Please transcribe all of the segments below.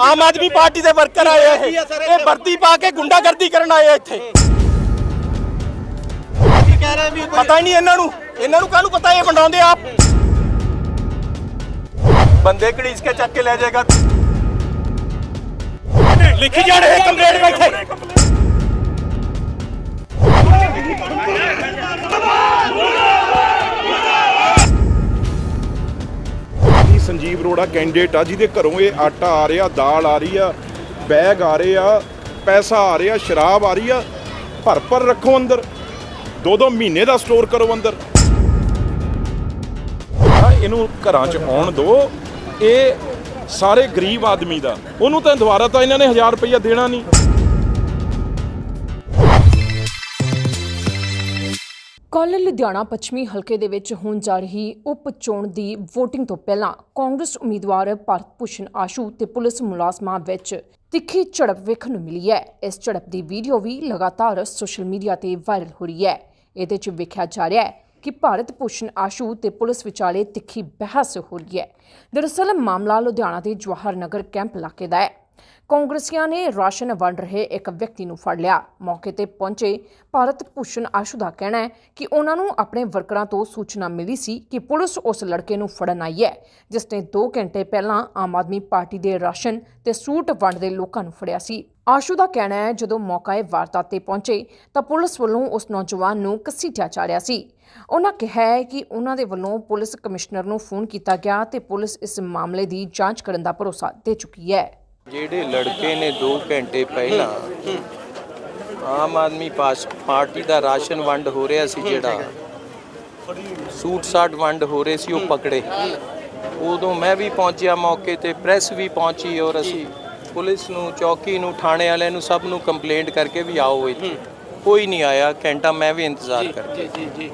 ਆਮ Aadmi party ਦੇ worker ਆਏ ਆ ਇਹ। ਇਹ ਵਰਦੀ ਪਾ ਕੇ ਗੁੰਡਾਗਰਦੀ ਕਰਨ ਆਏ ਆ ਇੱਥੇ। ਕਹਿ ਰਹੇ ਵੀ ਪਤਾ ਹੀ ਨਹੀਂ ਇਹਨਾਂ ਨੂੰ। ਇਹਨਾਂ ਨੂੰ ਕਾਹਨੂੰ ਪਤਾ ਇਹ ਵੰਡਾਉਂਦੇ ਆਪ? ਬੰਦੇ ਘੜੀਸ ਕੇ ਚੱਕ ਕੇ ਲੈ ਜਾਏਗਾ। ਲਿਖੀ ਜਾਣ ਇਹ ਕੰਪਲੇਂਟ ਬੈਠੇ ਸੰਜੀਵ ਕੈਂਡੀਡੇਟ ਆ, ਜਿਹਦੇ ਘਰੋਂ ਇਹ ਆਟਾ ਆ ਰਿਹਾ, ਦਾਲ ਆ ਰਹੀ ਆ, ਬੈਗ ਆ ਰਹੇ ਆ, ਪੈਸਾ ਆ ਰਿਹਾ, ਸ਼ਰਾਬ ਆ ਰਹੀ ਆ, ਭਰ ਭਰ ਰੱਖੋ ਅੰਦਰ। ਦੋ ਦੋ ਮਹੀਨੇ ਦਾ ਸਟੋਰ ਕਰੋ ਅੰਦਰ। ਆ ਇਹਨੂੰ ਘਰਾਂ 'ਚ ਆਉਣ ਦਿਓ ਇਹ ਸਾਰੇ ਗਰੀਬ ਆਦਮੀ ਦਾ। ਉਹਨੂੰ ਤਾਂ ਦੁਬਾਰਾ ਤਾਂ ਇਹਨਾਂ ਨੇ 1000 ਰੁਪਈਆ ਦੇਣਾ ਨਹੀਂ। ਕੱਲ ਲੁਧਿਆਣਾ ਪੱਛਮੀ ਹਲਕੇ ਦੇ ਵਿੱਚ ਹੋਣ ਜਾ ਰਹੀ ਉਪ ਚੋਣ ਦੀ VOTING ਤੋਂ ਪਹਿਲਾਂ ਕਾਂਗਰਸ ਉਮੀਦਵਾਰ ਭਾਰਤ ਭੂਸ਼ਣ ਆਸ਼ੂ ਤੇ ਪੁਲਿਸ ਮੁਲਾਜ਼ਮਾਂ ਵਿੱਚ ਤਿੱਖੀ ਝੜਪ ਵੇਖਣ ਨੂੰ ਮਿਲੀ ਹੈ। ਇਸ ਝੜਪ ਦੀ ਵੀਡੀਓ ਵੀ ਲਗਾਤਾਰ ਸੋਸ਼ਲ ਮੀਡੀਆ ਤੇ ਵਾਇਰਲ ਹੋ ਰਹੀ ਹੈ। ਇਹਦੇ 'ਚ ਵੇਖਿਆ ਜਾ ਰਿਹਾ ਹੈ ਕਿ ਭਾਰਤ ਭੂਸ਼ਣ ਆਸ਼ੂ ਤੇ ਪੁਲਿਸ ਵਿਚਾਲੇ ਤਿੱਖੀ ਬਹਿਸ ਹੋ ਰਹੀ ਹੈ। ਦਰਅਸਲ ਮਾਮਲਾ ਲੁਧਿਆਣਾ ਦੇ ਜਵਾਹਰ ਨਗਰ ਕੈਂਪ ਇਲਾਕੇ ਦਾ ਹੈ। ਕਾਂਗਰਸੀਆਂ ਨੇ ਰਾਸ਼ਨ ਵੰਡ ਰਹੇ ਇੱਕ ਵਿਅਕਤੀ ਨੂੰ ਫੜ ਲਿਆ। ਮੌਕੇ ਤੇ ਪਹੁੰਚੇ ਭਾਰਤ ਭੂਸ਼ਣ ਆਸ਼ੂ ਦਾ ਕਹਿਣਾ ਹੈ ਕਿ ਉਹਨਾਂ ਨੂੰ ਆਪਣੇ ਵਰਕਰਾਂ ਤੋਂ ਸੂਚਨਾ ਮਿਲੀ ਸੀ ਕਿ ਪੁਲਿਸ ਉਸ ਲੜਕੇ ਨੂੰ ਫੜਨ ਆਈ ਹੈ, ਜਿਸ ਨੇ 2 ਘੰਟੇ ਪਹਿਲਾਂ ਆਮ ਆਦਮੀ ਪਾਰਟੀ ਦੇ ਰਾਸ਼ਨ ਤੇ ਸੂਟ ਵੰਡਦੇ ਲੋਕਾਂ ਨੂੰ ਫੜਿਆ ਸੀ। ਆਸ਼ੂ ਦਾ ਕਹਿਣਾ ਹੈ, ਜਦੋਂ ਮੌਕਾਏ ਵਾਰਦਾਤ ਤੇ ਪਹੁੰਚੇ, ਤਾਂ ਪੁਲਿਸ ਵੱਲੋਂ ਉਸ ਨੌਜਵਾਨ ਨੂੰ ਘਸੀਟਿਆ ਜਾ ਰਿਹਾ ਸੀ। ਉਹਨਾਂ ਕਿਹਾ ਹੈ ਕਿ ਉਹਨਾਂ ਦੇ ਵੱਲੋਂ ਪੁਲਿਸ ਕਮਿਸ਼ਨਰ ਨੂੰ ਫੋਨ ਕੀਤਾ ਗਿਆ ਤੇ ਪੁਲਿਸ ਇਸ ਮਾਮਲੇ ਦੀ ਜਾਂਚ ਕਰਨ ਦਾ ਭਰੋਸਾ ਦੇ ਚੁੱਕੀ ਹੈ। ਜਿਹੜੇ ਲੜਕੇ ਨੇ 2 ਘੰਟੇ ਪਹਿਲਾਂ ਆਮ ਆਦਮੀ ਪਾਸ- ਪਾਰਟੀ ਦਾ ਰਾਸ਼ਨ ਵੰਡ ਹੋ ਰਿਹਾ ਸੀ ਜਿਹੜਾ ਸੂਟ ਸਾਟ ਵੰਡ ਹੋ ਰਹੇ ਸੀ ਉਹ ਪਕੜੇ। ਉਦੋਂ ਮੈਂ ਵੀ ਪਹੁੰਚਿਆ ਮੌਕੇ ਤੇ ਪ੍ਰੈਸ ਵੀ ਪਹੁੰਚੀ ਔਰ ਅਸੀਂ ਪੁਲਿਸ ਨੂੰ ਚੌਕੀ ਨੂੰ ਥਾਣੇ ਵਾਲਿਆਂ ਨੂੰ ਸਭ ਨੂੰ ਕੰਪਲੇਂਟ ਕਰਕੇ ਵੀ ਆਓ ਇੱਥੇ। ਕੋਈ ਨਹੀਂ ਆਇਆ ਘੰਟਾ ਮੈਂ ਵੀ ਇੰਤਜ਼ਾਰ ਕਰਕੇ। ਜੀ ਜੀ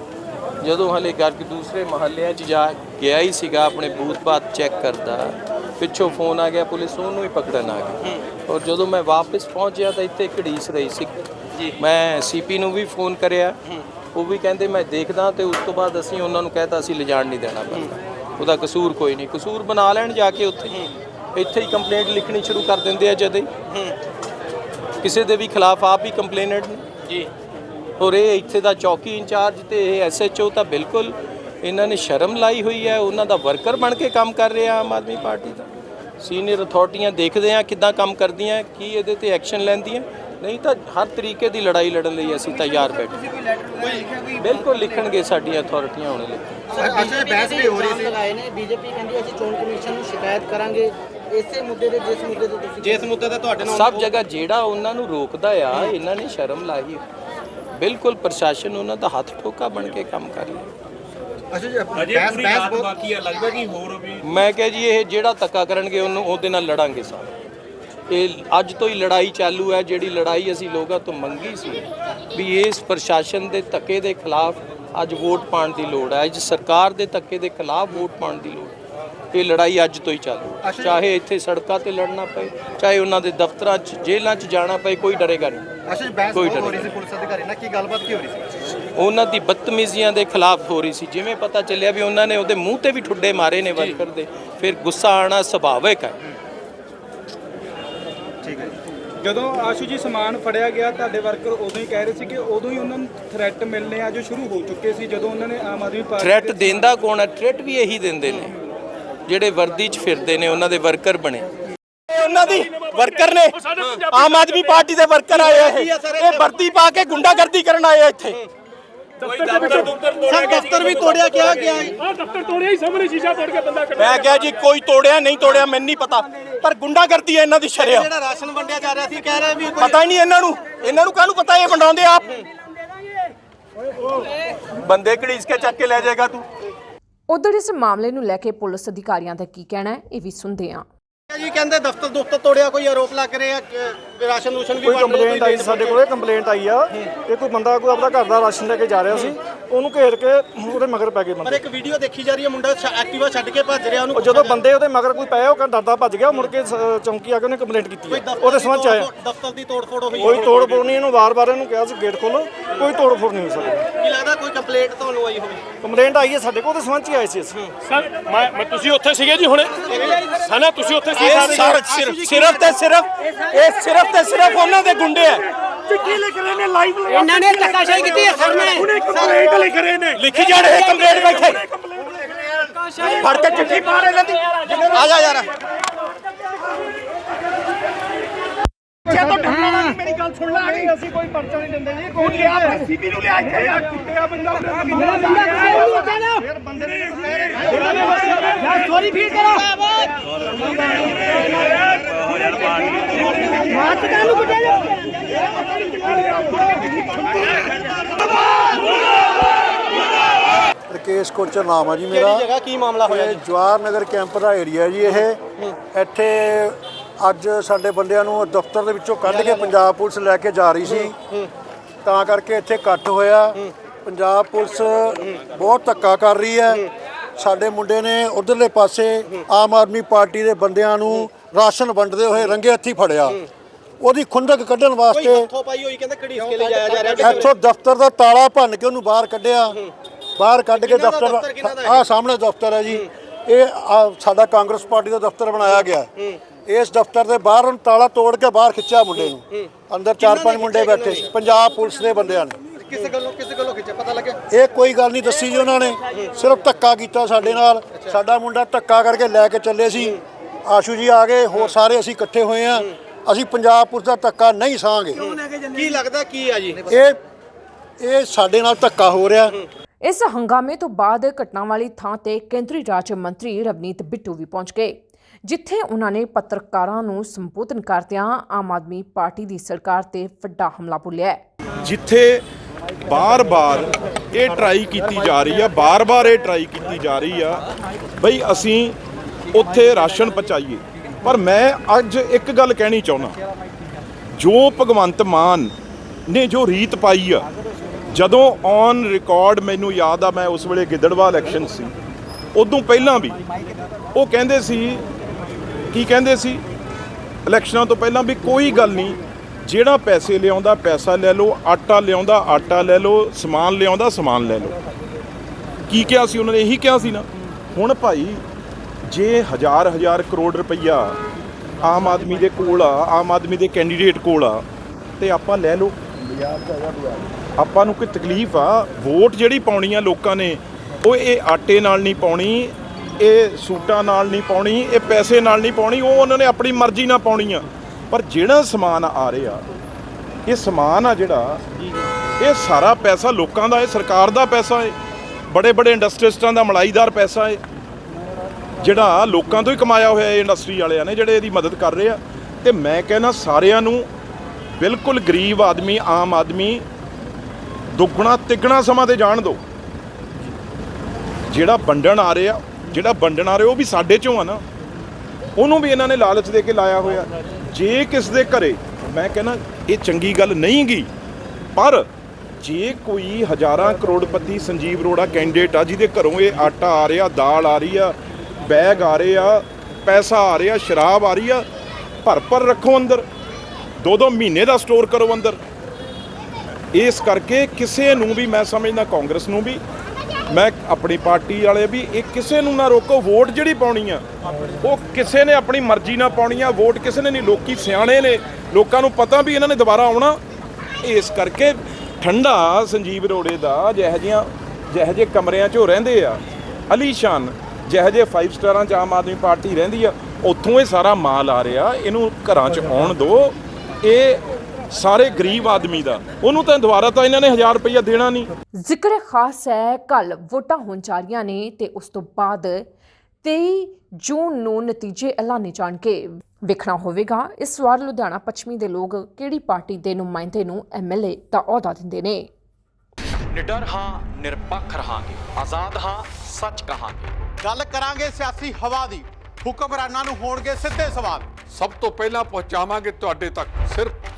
ਜਦੋਂ ਹਲੇ ਕਰਕੇ ਦੂਸਰੇ ਮਹੱਲਿਆਂ 'ਚ ਜਾ ਗਿਆ ਹੀ ਸੀਗਾ ਆਪਣੇ ਬੂਥ ਬਾਤ ਚੈੱਕ ਕਰਦਾ ਪਿੱਛੋਂ ਫੋਨ ਆ ਗਿਆ ਪੁਲਿਸ ਉਹਨੂੰ ਹੀ ਪਕੜਨ ਆ ਗਈ। ਔਰ ਜਦੋਂ ਮੈਂ ਵਾਪਸ ਪਹੁੰਚਿਆ ਤਾਂ ਇੱਥੇ ਘੜੀਸ ਰਹੀ ਸੀ। ਮੈਂ ਸੀਪੀ ਨੂੰ ਵੀ ਫੋਨ ਕਰਿਆ। ਉਹ ਵੀ ਕਹਿੰਦੇ ਮੈਂ ਦੇਖਦਾ ਤੇ ਉਸ ਤੋਂ ਬਾਅਦ ਅਸੀਂ ਉਹਨਾਂ ਨੂੰ ਕਹਿਤਾ ਅਸੀਂ ਲਿਜਾਣ ਨਹੀਂ ਦੇਣਾ ਬੰਦਾ। ਉਹਦਾ ਕਸੂਰ ਕੋਈ ਨਹੀਂ। ਕਸੂਰ ਬਣਾ ਲੈਣ ਜਾ ਕੇ ਉੱਥੇ। ਇੱਥੇ ਹੀ ਕੰਪਲੇਂਟ ਲਿਖਣੀ ਸ਼ੁਰੂ ਕਰ ਦਿੰਦੇ ਆ ਜਦੇ। ਹੀ। ਕਿਸੇ ਦੇ ਵੀ ਖਿਲਾਫ ਆਪ ਹੀ ਕੰਪਲੇਨੈਂਟ ਜੀ। ਔਰ ਇਹ ਇੱਥੇ ਦਾ ਚੌਕੀ ਇੰਚਾਰਜ ਤੇ ਇਹ ਐਸਐਚਓ ਤਾਂ ਬਿਲਕੁਲ ਇਹਨਾਂ ਨੇ ਸ਼ਰਮ ਲਾਈ ਹੋਈ ਹੈ। ਉਹਨਾਂ ਦਾ ਵਰਕਰ ਬਣ ਕੇ ਕੰਮ ਕਰ ਰਿਹਾ ਆਮ ਆਦਮੀ ਪਾਰਟੀ ਦਾ। ਸੀਨੀਅਰ ਅਥਾਰਟੀਆਂ ਦੇਖਦੇ ਆ ਕਿੱਦਾਂ ਕੰਮ ਕਰਦੀਆਂ ਕੀ ਇਹਦੇ ਤੇ ਐਕਸ਼ਨ ਲੈਂਦੀਆਂ। ਨਹੀਂ ਤਾਂ ਹਰ ਤਰੀਕੇ ਦੀ ਲੜਾਈ ਲੜਨ ਲਈ ਅਸੀਂ ਤਿਆਰ ਬੈਠੇ। ਬਿਲਕੁਲ ਲਿਖਣਗੇ ਸਾਡੀਆਂ ਅਥਾਰਟੀਆਂ ਹੁਣੇ ਲਿਖਣ ਅੱਛਾ ਬਹਿਸ ਵੀ ਹੋ ਰਹੀ ਸੀ। ਲਗਾਏ ਨੇ ਬੀਜੇਪੀ ਕਹਿੰਦੀ ਅਸੀਂ ਚੋਣ ਕਮਿਸ਼ਨ ਨੂੰ ਸ਼ਿਕਾਇਤ ਕਰਾਂਗੇ। ਇਸੇ ਮੁੱਦੇ ਤੇ ਜਿਸ ਮੁੱਦੇ ਤੇ ਤੁਸੀਂ ਜਿਸ ਮੁੱਦੇ ਤੇ ਤੁਹਾਡੇ ਨਾਲ ਸਭ ਜਗ੍ਹਾ ਜਿਹੜਾ ਉਹਨਾਂ ਨੂੰ ਰੋਕਦਾ ਆ ਇਹਨਾਂ ਨੇ ਸ਼ਰਮ ਲਾਈ। ਬਿਲਕੁਲ ਪ੍ਰਸ਼ਾਸਨ ਉਹਨਾਂ ਦਾ ਹੱਥ ਠੋਕਾ ਬਣ ਕੇ ਕੰਮ ਕਰ ਰਿਹਾ। ਅੱਛਾ ਜੀ ਬਹਿਸ ਬਹਿਸ ਬਹੁਤ ਮੈਂ ਕਿਹਾ ਜੀ ਇਹ ਜਿਹੜਾ ਧੱਕਾ ਕਰਨਗੇ ਉਹਨੂੰ ਉਹਦੇ ਨਾਲ ਲੜਾਂਗੇ ਸਾਰੇ। ਇਹ ਅੱਜ ਤੋਂ ਹੀ ਲੜਾਈ ਚਾਲੂ ਹੈ ਜਿਹੜੀ ਲੜਾਈ ਅਸੀਂ ਲੋਕਾਂ ਤੋਂ ਮੰਗੀ ਸੀ ਵੀ ਇਸ ਪ੍ਰਸ਼ਾਸਨ ਦੇ ਧੱਕੇ ਦੇ ਖਿਲਾਫ ਅੱਜ ਵੋਟ ਪਾਉਣ ਦੀ ਲੋੜ ਹੈ। ਅੱਜ ਸਰਕਾਰ ਦੇ ਧੱਕੇ ਦੇ ਖਿਲਾਫ ਵੋਟ ਪਾਉਣ ਦੀ ਲੋੜ ਹੈ। ਇਹ ਲੜਾਈ ਅੱਜ ਤੋਂ ਹੀ ਚਾਲੂ ਹੈ। ਚਾਹੇ ਇੱਥੇ ਸੜਕਾਂ ਤੇ ਲੜਨਾ ਪਏ ਚਾਹੇ ਉਹਨਾਂ ਦੇ ਦਫ਼ਤਰਾਂ 'ਚ ਜੇਲ੍ਹਾਂ 'ਚ ਜਾਣਾ ਪਏ ਕੋਈ ਡਰੇਗਾ ਨਹੀਂ। ਅੱਛਾ ਜੀ ਬਹਿਸ ਕੋਈ ਬਹੁਤ ਹੋ ਡਰ ਰਹੀ ਸੀ ਪੁਲਿਸ ਅਧਿਕਾਰੀ ਨਾਲ। ਕੀ ਗੱਲਬਾਤ ਕੀ ਹੋ ਰਹੀ ਸੀ? ਉਹਨਾਂ ਦੀ ਬਦਤਮੀਜ਼ੀਆਂ ਦੇ ਖਿਲਾਫ ਹੋ ਰਹੀ ਸੀ। ਜਿਵੇਂ ਪਤਾ ਚੱਲਿਆ ਵੀ ਉਹਨਾਂ ਨੇ ਉਹਦੇ ਮੂੰਹ ਤੇ ਵੀ ਠੁੱਡੇ ਮਾਰੇ ਨੇ ਵਰਕਰ ਦੇ। ਫਿਰ ਗੁੱਸਾ ਆਣਾ ਸੁਭਾਵਿਕ ਹੈ। ਠੀਕ ਹੈ ਜਦੋਂ ਆਸ਼ੂ ਜੀ ਸਮਾਨ ਫੜਿਆ ਗਿਆ ਤੁਹਾਡੇ ਵਰਕਰ ਉਦੋਂ ਹੀ ਕਹਿ ਰਹੇ ਸੀ ਕਿ ਉਦੋਂ ਹੀ ਉਹਨਾਂ ਨੂੰ ਥ੍ਰੈਟ ਮਿਲਨੇ ਆ ਜੋ ਸ਼ੁਰੂ ਹੋ ਚੁੱਕੇ ਸੀ ਜਦੋਂ ਉਹਨਾਂ ਨੇ ਆਮ ਆਦਮੀ ਪਾਰਟੀ ਥ੍ਰੈਟ ਦਿੰਦਾ ਕੌਣ ਹੈ? ਥ੍ਰੈਟ ਵੀ ਇਹੀ ਦਿੰਦੇ ਨੇ। ਜਿਹੜੇ ਵਰਦੀ 'ਚ ਫਿਰਦੇ ਨੇ ਉਹਨਾਂ ਦੇ ਵਰਕਰ ਬਣੇ। ਉਹਨਾਂ ਦੀ ਵਰਕਰ ਨੇ। ਆਮ ਆਦਮੀ ਪਾਰਟੀ ਦੇ ਵਰਕਰ ਆਏ ਆ ਇਹ। ਇਹ ਵਰਦੀ ਪਾ ਕੇ ਗੁੰਡਾਗਰਦੀ ਕਰਨ ਆਏ ਸਰ ਦਫ਼ਤਰ ਵੀ ਤੋੜਿਆ ਕਿਹਾ ਗਿਆ। ਹੈ ਆ ਦਫ਼ਤਰ ਤੋੜਿਆ ਹੀ ਸਾਹਮਣੇ ਸ਼ੀਸ਼ਾ ਤੋੜ ਕੇ ਬੰਦਾ ਕੱਢਿਆ ਮੈਂ ਕਿਹਾ ਜੀ ਕੋਈ ਤੋੜਿਆ ਨਹੀਂ ਤੋੜਿਆ ਮੈਨੂੰ ਨਹੀਂ ਪਤਾ। ਪਰ ਗੁੰਡਾਗਰਦੀ ਹੈ ਇਹਨਾਂ ਦੀ ਸ਼ਰਿਆ। ਜਿਹੜਾ ਰਾਸ਼ਨ ਵੰਡਿਆ ਜਾ ਰਿਹਾ ਸੀ ਕਹਿ ਰਹੇ ਵੀ ਕੋਈ ਪਤਾ ਹੀ ਨਹੀਂ ਇਹਨਾਂ ਨੂੰ। ਇਹਨਾਂ ਨੂੰ ਕਾਹਨੂੰ ਪਤਾ ਇਹ ਵੰਡਾਉਂਦੇ ਆਪ? ਬੰਦੇ ਘੜੀਸ ਕੇ ਚੱਕ ਕੇ ਲੈ ਜਾਏਗਾ ਤੂੰ? ਉਧਰ ਇਸ ਮਾਮਲੇ ਨੂੰ ਲੈ ਕੇ ਪੁਲਿਸ ਅਧਿਕਾਰੀਆਂ ਦਾ ਕੀ ਕਹਿਣਾ ਹੈ ਇਹ ਵੀ ਸੁਣਦੇ ਹਾਂ। ਜੀ ਕਹਿੰਦੇ ਦਫ਼ਤਰ ਦੁਫ਼ਤਰ ਤੋੜਿਆ ਕੋਈ ਆਰੋਪ ਲੱਗ ਰਹੇ ਕਿ ਰਾਸ਼ਨ ਰੂਸ਼ਨ ਵੀ ਕੋਈ ਵੰਡ ਰਹੇ ਕੰਪਲੇਂਟ ਆਈ ਸਾਡੇ ਕੋਲੇ ਕੰਪਲੇਂਟ ਆਈ ਆ ਕਿ ਕੋਈ ਬੰਦਾ ਕੋਈ ਆਪਣਾ ਘਰ ਦਾ ਰਾਸ਼ਨ ਲੈ ਕੇ ਜਾ ਰਿਹਾ ਸੀ? ਉਹਨੂੰ ਘੇਰ ਕੇ ਉਹਦੇ ਮਗਰ ਪੈ ਗਏ ਪਰ ਬੰਦੇ। ਇੱਕ ਵੀਡੀਓ ਦੇਖੀ ਜਾ ਰਹੀ ਹੈ ਮੁੰਡਾ ਛ- ਐਕਟਿਵਾ ਛੱਡ ਕੇ ਭੱਜ ਰਿਹਾ ਉਹਨੂੰ ਉਹ ਜਦੋਂ ਬੰਦੇ ਉਹਦੇ ਮਗਰ ਕੋਈ ਪਏ ਉਹ ਕਹਿੰਦਾ ਡਰਦਾ ਭੱਜ ਗਿਆ ਉਹ ਮੁੜ ਕੇ ਸ- ਚੌਂਕੀ ਆ ਕੇ ਉਹਨੇ ਕੰਪਲੇਂਟ ਕੀਤੀ ਕੋਈ ਹੈ ਦਫ਼ਤਰ ਉਹਦੇ ਦੀ ਸੰਬੰਧ ਚ ਆਇਆ। ਤੋੜ- ਦਫ਼ਤਰ ਦੀ ਤੋੜਫੋੜ ਹੋਈ ਕੋਈ ਤੋੜ ਫੋੜ ਨਹੀਂ ਇਹਨੂੰ ਵਾਰ-ਵਾਰ ਇਹਨੂੰ ਕਿਹਾ ਸੀ ਗੇਟ ਖੋਲੋ ਕੋਈ ਤੋੜ ਫੋੜ ਨਹੀਂ ਹੋ ਸਕਦੀ। ਕੀ ਲੱਗਦਾ ਕੋਈ ਕੰਪਲੇਂਟ ਤੁਹਾਨੂੰ ਆਈ ਹੋਵੇ? ਕੰਪਲੇਂਟ ਆਈ ਹੈ ਸਾਡੇ ਕੋਲ ਉਹਦੇ ਸੰਬੰਧ ਚ ਹੀ ਆਏ ਸੀ ਅਸੀਂ। ਸਰ ਮੈਂ ਮੈਂ- ਤੁਸੀਂ ਉੱਥੇ ਸੀਗੇ ਜੀ ਹੁਣੇ? ਹਨਾ ਤੁਸੀਂ ਉੱਥੇ ਸੀ ਸਾਰੇ ਸਰ ਸਿਰਫ ਸਿਰਫ ਤੇ ਸਿਰਫ ਇਹ ਸਿਰਫ ਤੇ ਸਿਰਫ ਉਹਨਾਂ ਦੇ ਗੁੰਡੇ ਆ। ਚਿੱਠੀ ਲਿਖ ਰਹੇ ਨੇ? ਲਾਈਵ ਇਹਨਾਂ ਨੇ ਧੱਕਾਸ਼ਾਹੀ ਕੀਤੀ ਹੈ ਸਰ ਨੇ। ਹੁਣੇ ਕੰਪਲੇਂਟ ਲਿਖ ਰਹੇ ਨੇ। ਲਿਖੀ ਜਾਣ ਇਹ ਕੰਪਲੇਂਟ ਬੈਠੇ। ਫੜ ਕੇ ਚਿੱਠੀ ਪਾ ਰਹੇ ਲੈਂਦੀ ਆ ਜਾ ਯਾਰ ਮੇਰੀ ਗੱਲ ਸੁਣ ਲੈ। ਨਹੀਂ ਅਸੀਂ ਕੋਈ ਪਰਚਾ ਨਹੀਂ ਦਿੰਦੇ ਜੀ ਕੋਈ ਲਿਆ ਸੀਪੀ ਨੂੰ ਲਿਆ ਇੱਥੇ। ਯਾਰ ਕੁੱਟਿਆ ਬੰਦਾ ਮੇਰਾ ਬੰਦਾ ਫਿਰ ਬੰਦੇ ਨੇ ਸੋਰੀ ਫੀਲ ਕਰੋ। ਮਾਤ ਦਾ ਨੂੰ ਕੁੱਟਿਆ ਰਕੇਸ਼ ਕੋਚਰ ਨਾਮ ਆ ਜੀ ਕਿਹੜੀ ਮੇਰਾ ਜਗ੍ਹਾ? ਕੀ ਮਾਮਲਾ ਹੋਇਆ ਜੀ? ਜਵਾਹਰ ਨਗਰ ਕੈਂਪ ਦਾ ਏਰੀਆ ਜੀ ਇਹ। ਇੱਥੇ ਅੱਜ ਸਾਡੇ ਬੰਦਿਆਂ ਨੂੰ ਦਫ਼ਤਰ ਦੇ ਵਿੱਚੋਂ ਕੱਢ ਕੇ ਪੰਜਾਬ ਪੁਲਿਸ ਲੈ ਕੇ ਜਾ ਰਹੀ ਸੀ। ਤਾਂ ਕਰਕੇ ਇੱਥੇ ਇਕੱਠ ਹੋਇਆ। ਪੰਜਾਬ ਪੁਲਿਸ ਬਹੁਤ ਧੱਕਾ ਕਰ ਰਹੀ ਹੈ। ਸਾਡੇ ਮੁੰਡੇ ਨੇ ਉਧਰਲੇ ਪਾਸੇ ਆਮ ਆਦਮੀ ਪਾਰਟੀ ਦੇ ਬੰਦਿਆਂ ਨੂੰ ਰਾਸ਼ਨ ਵੰਡਦੇ ਹੋਏ ਰੰਗੇ ਹੱਥੀ ਫੜਿਆ। ਉਹਦੀ ਖੁੰਦਕ ਕੱਢਣ ਵਾਸਤੇ ਹੱਥੋਂ ਪਾਈ ਹੋਈ ਕਹਿੰਦੇ ਘੜੀਸ ਕੇ ਲੈ ਜਾਇਆ ਜਾ ਰਿਹਾ ਇੱਥੋਂ ਦਫ਼ਤਰ ਦਾ ਤਾਲਾ ਭੰਨ ਕੇ ਉਹਨੂੰ ਬਾਹਰ ਕੱਢਿਆ। ਬਾਹਰ ਕੱਢ ਕੇ ਦਫ਼ਤਰ? ਆ ਸਾਹਮਣੇ ਦਫ਼ਤਰ ਹੈ ਜੀ। ਇਹ ਸਾਡਾ ਕਾਂਗਰਸ ਪਾਰਟੀ ਦਾ ਦਫ਼ਤਰ ਬਣਾਇਆ ਗਿਆ ਇਸ ਦਫ਼ਤਰ ਦੇ ਬਾਹਰ ਉਹਨੂੰ ਤਾਲਾ ਤੋੜ ਕੇ ਬਾਹਰ ਖਿੱਚਿਆ ਮੁੰਡੇ ਨੂੰ। ਅੰਦਰ ਚਾਰ ਪੰਜ ਮੁੰਡੇ ਬੈਠੇ ਪੰਜਾਬ ਪੁਲਿਸ ਦੇ ਬੰਦਿਆਂ ਨੇ। ਕਿਸੇ ਗੱਲੋਂ ਕਿਸੇ ਗੱਲੋਂ ਖਿੱਚਿਆ ਪਤਾ ਲੱਗਿਆ? ਇਹ ਕੋਈ ਗੱਲ ਨਹੀਂ ਦੱਸੀ ਜੀ ਉਹਨਾਂ ਨੇ। ਸਿਰਫ ਧੱਕਾ ਕੀਤਾ ਸਾਡੇ ਨਾਲ। ਸਾਡਾ ਮੁੰਡਾ ਧੱਕਾ ਕਰਕੇ ਲੈ ਕੇ ਚੱਲੇ ਸੀ। ਆਸ਼ੂ ਜੀ ਆ ਗਏ ਹੋਰ ਸਾਰੇ ਅਸੀਂ ਇਕੱਠੇ ਹੋਏ ਆ ਅਸੀਂ ਪੰਜਾਬ ਪੁਲਿਸ ਦਾ ਧੱਕਾ ਨਹੀਂ ਸਾਂਗੇ ਕੀ ਲੱਗਦਾ ਕੀ ਆ ਜੀ? ਇਹ ਇਹ ਸਾਡੇ ਨਾਲ ਧੱਕਾ ਹੋ ਰਿਹਾ। ਇਸ ਹੰਗਾਮੇ ਤੋਂ ਬਾਅਦ ਘਟਨਾ ਵਾਲੀ ਥਾਂ ਤੇ ਕੇਂਦਰੀ ਰਾਜ ਮੰਤਰੀ ਰਵਨੀਤ ਬਿੱਟੂ ਵੀ ਪਹੁੰਚ ਗਏ, ਜਿੱਥੇ ਉਹਨਾਂ ਨੇ ਪੱਤਰਕਾਰਾਂ ਨੂੰ ਸੰਬੋਧਨ ਕਰਦਿਆਂ ਆਮ ਆਦਮੀ ਪਾਰਟੀ ਦੀ ਸਰਕਾਰ ਤੇ ਵੱਡਾ ਹਮਲਾ ਬੋਲਿਆ ਜਿੱਥੇ ਬਾਰ-ਬਾਰ ਇਹ ਟਰਾਈ ਕੀਤੀ ਜਾ ਰਹੀ ਆ, ਬਾਰ-ਬਾਰ ਇਹ ਟਰਾਈ ਕੀਤੀ ਜਾ ਰਹੀ ਆ, ਬਈ ਅਸੀਂ ਉੱਥੇ ਰਾਸ਼ਨ ਪਹੁੰਚਾਈਏ। ਪਰ ਮੈਂ ਅੱਜ ਇੱਕ ਗੱਲ ਕਹਿਣੀ ਚਾਹੁੰਦਾ, ਜੋ ਭਗਵੰਤ ਮਾਨ ਨੇ ਜੋ ਰੀਤ ਪਾਈ ਆ ਜਦੋਂ ਔਨ ਰਿਕਾਰਡ ਮੈਨੂੰ ਯਾਦ ਆ, ਮੈਂ ਉਸ ਵੇਲੇ ਗਿੱਦੜਵਾ ਇਲੈਕਸ਼ਨ ਸੀ। ਉਦੋਂ ਪਹਿਲਾਂ ਵੀ ਉਹ ਕਹਿੰਦੇ ਸੀ, ਕੀ ਕਹਿੰਦੇ ਸੀ? ਇਲੈਕਸ਼ਨਾਂ ਤੋਂ ਪਹਿਲਾਂ ਵੀ ਕੋਈ ਗੱਲ ਨਹੀਂ, ਜਿਹੜਾ ਪੈਸੇ ਲਿਆਉਂਦਾ ਪੈਸਾ ਲੈ ਲਓ, ਆਟਾ ਲਿਆਉਂਦਾ ਆਟਾ ਲੈ ਲਓ, ਸਮਾਨ ਲਿਆਉਂਦਾ ਸਮਾਨ ਲੈ ਲਓ। ਕੀ ਕਿਹਾ ਸੀ ਉਹਨਾਂ ਨੇ? ਇਹੀ ਕਿਹਾ ਸੀ ਨਾ। ਹੁਣ ਭਾਈ, ਜੇ ਹਜ਼ਾਰ ਹਜ਼ਾਰ ਕਰੋੜ ਰੁਪਈਆ ਆਮ ਆਦਮੀ ਦੇ ਕੋਲ ਆ, ਆਮ ਆਦਮੀ ਦੇ ਕੈਂਡੀਡੇਟ ਕੋਲ ਆ, ਤੇ ਆਪਾਂ ਲੈ ਲਓ। ਆਪਾਂ ਨੂੰ ਕੋਈ ਤਕਲੀਫ ਆ, ਵੋਟ ਜਿਹੜੀ ਪਾਉਣੀ ਆ ਲੋਕਾਂ ਨੇ, ਉਹ ਇਹ ਆਟੇ ਨਾਲ ਨਹੀਂ ਪਾਉਣੀ, ਇਹ ਸੂਟਾਂ ਨਾਲ ਨਹੀਂ ਪਾਉਣੀ, ਇਹ ਪੈਸੇ ਨਾਲ ਨਹੀਂ ਪਾਉਣੀ, ਉਹ ਉਹਨਾਂ ਨੇ ਆਪਣੀ ਮਰਜ਼ੀ ਨਾਲ ਪਾਉਣੀ ਆ। ਪਰ ਜਿਹੜਾ ਸਮਾਨ ਆ ਰਿਹਾ, ਇਹ ਸਮਾਨ ਆ ਜਿਹੜਾ, ਇਹ ਸਾਰਾ ਪੈਸਾ ਲੋਕਾਂ ਦਾ ਹੈ, ਸਰਕਾਰ ਦਾ ਪੈਸਾ ਹੈ ਬੜੇ ਬੜੇ ਇੰਡਸਟਰੀਸਟਾਂ ਦਾ ਮਲਾਈਦਾਰ ਪੈਸਾ ਹੈ, ਜਿਹੜਾ ਲੋਕਾਂ ਤੋਂ ਹੀ ਕਮਾਇਆ ਹੋਇਆ ਹੈ ਇੰਡਸਟਰੀ ਵਾਲਿਆਂ ਨੇ, ਜਿਹੜੇ ਇਹਦੀ ਮਦਦ ਕਰ ਰਹੇ ਆ। ਤੇ ਮੈਂ ਕਹਿੰਦਾ ਸਾਰਿਆਂ ਨੂੰ ਬਿਲਕੁਲ ਗਰੀਬ ਆਦਮੀ, ਆਮ ਆਦਮੀ ਦੁੱਗਣਾ ਤਿੱਗਣਾ ਸਮਾਂ ਤੇ ਜਾਣ ਦਿਓ ਜਿਹੜਾ ਵੰਡਣ ਆ ਰਿਹਾ, ਜਿਹੜਾ ਵੰਡਣ ਆ ਰਿਹਾ, ਉਹ ਵੀ ਸਾਡੇ ਚੋਂ ਆ ਨਾ। ਉਹਨੂੰ ਵੀ ਇਹਨਾਂ ਨੇ ਲਾਲਚ ਦੇ ਕੇ ਲਾਇਆ ਹੋਇਆ। ਜੇ ਕਿਸ ਦੇ ਘਰੇ, ਮੈਂ ਕਹਿੰਦਾ, ਇਹ ਚੰਗੀ ਗੱਲ ਨਹੀਂ ਗਈ ਪਰ ਜੇ ਕੋਈ ਹਜ਼ਾਰਾਂ ਕਰੋੜਪਤੀ ਸੰਜੀਵ ਅਰੋੜਾ ਕੈਂਡੀਡੇਟ ਆ, ਜਿਹਦੇ ਘਰੋਂ ਇਹ ਆਟਾ ਆ ਰਿਹਾ, ਦਾਲ ਆ ਰਹੀ ਆ, ਬੈਗ ਆ ਰਹੇ ਆ ਪੈਸਾ ਆ ਰਿਹਾ, ਸ਼ਰਾਬ ਆ ਰਹੀ ਆ ਭਰ ਭਰ ਰੱਖੋ ਅੰਦਰ। ਦੋ ਦੋ ਮਹੀਨੇ ਦਾ ਸਟੋਰ ਕਰੋ ਅੰਦਰ। ਇਸ ਕਰਕੇ ਕਿਸੇ ਨੂੰ ਵੀ ਮੈਂ ਸਮਝਦਾ ਕਾਂਗਰਸ ਨੂੰ ਵੀ, ਮੈਂ ਆਪਣੀ ਪਾਰਟੀ ਵਾਲੇ ਵੀ, ਇਹ ਕਿਸੇ ਨੂੰ ਨਾ ਰੋਕੋ, ਵੋਟ ਜਿਹੜੀ ਪਾਉਣੀ ਆ, ਉਹ ਕਿਸੇ ਨੇ ਆਪਣੀ ਮਰਜ਼ੀ ਨਾਲ ਪਾਉਣੀ ਆ, ਵੋਟ ਕਿਸੇ ਨੇ ਨਹੀਂ, ਲੋਕੀ ਸਿਆਣੇ ਨੇ, ਲੋਕਾਂ ਨੂੰ ਪਤਾ ਵੀ ਇਹਨਾਂ ਨੇ ਦੁਬਾਰਾ ਆਉਣਾ। ਇਸ ਕਰਕੇ ਠੰਡਾ ਸੰਜੀਵ ਰੋੜੇ ਦਾ ਜਿਹੋ ਜਿਹੀਆਂ, ਜਿਹੋ ਜਿਹੇ ਕਮਰਿਆਂ 'ਚ ਉਹ ਰਹਿੰਦੇ ਆ ਅਲੀਸ਼ਾਨ ਜਿਹੋ ਜਿਹੇ 5 ਸਟਾਰਾਂ 'ਚ ਆਮ ਆਦਮੀ ਪਾਰਟੀ ਰਹਿੰਦੀ ਆ, ਉੱਥੋਂ ਇਹ ਸਾਰਾ ਮਾਲ ਆ ਰਿਹਾ, ਇਹਨੂੰ ਘਰਾਂ 'ਚ ਆਉਣ ਦਿਓ ਇਹ ਸਾਰੇ ਗਰੀਬ ਆਦਮੀ ਦਾ। ਉਹਨੂੰ ਤਾਂ ਦੁਬਾਰਾ ਤਾਂ ਇਹਨਾਂ ਨੇ 1000 ਰੁਪਈਆ ਦੇਣਾ ਨਹੀਂ। ਜ਼ਿਕਰ ਖਾਸ ਹੈ ਕੱਲ ਵੋਟਾਂ ਹੋਣ ਜਾ ਰਹੀਆਂ ਨੇ ਤੇ ਉਸ ਤੋਂ ਬਾਅਦ 23 ਜੂਨ ਨੂੰ ਨਤੀਜੇ ਐਲਾਨੇ ਜਾਣਗੇ। ਵੇਖਣਾ ਹੋਵੇਗਾ ਇਸ ਵਾਰ ਲੁਧਿਆਣਾ ਪੱਛਮੀ ਦੇ ਲੋਕ ਕਿਹੜੀ ਪਾਰਟੀ ਦੇ ਨੁਮਾਇੰਦੇ ਨੂੰ ਐਮਐਲਏ ਦਾ ਅਹੁਦਾ ਦਿੰਦੇ ਨੇ। ਨਿਡਰ ਹਾਂ ਨਿਰਪੱਖ ਰਹਾਂਗੇ। ਆਜ਼ਾਦ ਹਾਂ ਸੱਚ ਕਹਾਂਗੇ। ਗੱਲ ਕਰਾਂਗੇ ਸਿਆਸੀ ਹਵਾ ਦੀ। ਹੁਕਮਰਾਨਾਂ ਨੂੰ ਹੋਣਗੇ ਸਿੱਧੇ ਸਵਾਲ। ਸਭ ਤੋਂ ਪਹਿਲਾਂ ਪਹੁੰਚਾਵਾਂਗੇ ਤੁਹਾਡੇ ਤੱਕ ਸਿਰਫ